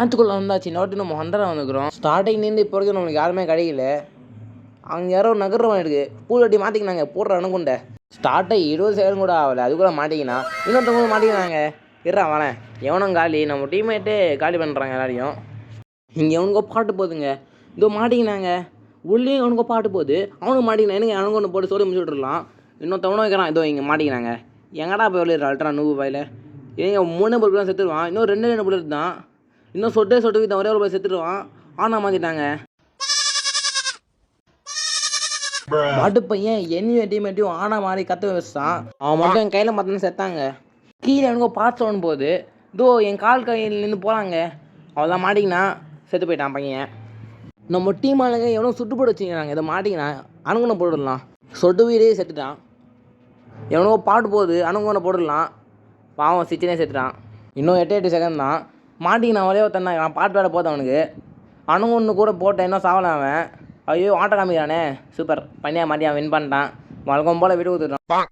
ஆத்துக்குள்ளே வந்தாச்சு. நோட்டு நம்ம ஹண்டரை வந்துக்கிறோம். ஸ்டார்டிங்லேருந்து இப்போ வரைக்கும் நம்மளுக்கு யாருமே கிடைக்கல. அங்கே யாரோ நகர்றவன் இருக்குது பூலட்டி மாட்டிக்கினாங்க போடுற அணுகுண்ட ஸ்டார்ட் இருபது செகண்ட் கூட ஆகலை. அதுக்குள்ளே மாட்டிக்கினா இன்னொருத்தவங்க மாட்டிக்கினாங்க. இருறா வரேன் எவனும் காலி. நம்ம டீம்மேட்டே காலி பண்ணுறாங்க எல்லாரையும். இங்கே எவனுக்கோ பாட்டு போகுதுங்க இதோ மாட்டிக்கினாங்க. உள்ளேயும் அவனுக்கோ பாட்டு போகுது. அவனுக்கு மாட்டிக்கினா எனக்கு அவனுக்கு ஒன்று போட்டு சொல்லி முடிச்சு விட்றலாம் இன்னொருத்தவனும் வைக்கிறான். இதோ இங்கே மாட்டிக்கினாங்க. எங்கடா போய் விளையாடுற? அல்ட்ரா நூறு பாயில் ஏங்க மூணு பல்பு செத்துருவான். இன்னும் ரெண்டு ரெண்டு புல்லட் தான் இன்னும் சொட்டே சொட்டு வித்த ஒரே ஒரு போய் செத்துருவான் ஆனால் மாற்றிட்டாங்க மாட்டு பையன் என்னையும் டீமேட்டையும் ஆனா மாதிரி கற்று வச்சான். அவன் மட்டும் என் கையில் மாற்றினா செத்தாங்க. கீழே எனக்கு பார்த்து ஒன்று போகுது இதோ என் கால் கையில் நின்று போகிறாங்க அவள் மாட்டிக்கினா செத்து போயிட்டான் பையன். நம்ம டீம் ஆளுங்க எவனோ சுட்டு போட்டு வச்சுக்கிறாங்க இதை மாட்டிக்கினா அணுகுனை போட்டுடலாம். சொட்டு வீரே செத்துட்டான். எவனோ பாட்டு போகுது அணுகுனை போட்டுடலாம். பாவம் சிச்சனே செத்துட்டான். இன்னும் எட்டு எட்டு செகண்ட் தான். மாட்டிக்கினா ஒரே ஒருத்தன் தான். பாட்டு வேலை போதும் அவனுக்கு. அணுகுன்னு கூட போட்டேன். இன்னும் சாவல அவன். ஐயோ ஆட்டோ காமிக்கிறானே. சூப்பர். பண்ணியாக மாட்டியான் வின் பண்ணிட்டான். வழக்கம் போல் விட்டு கொடுத்துட்டான்.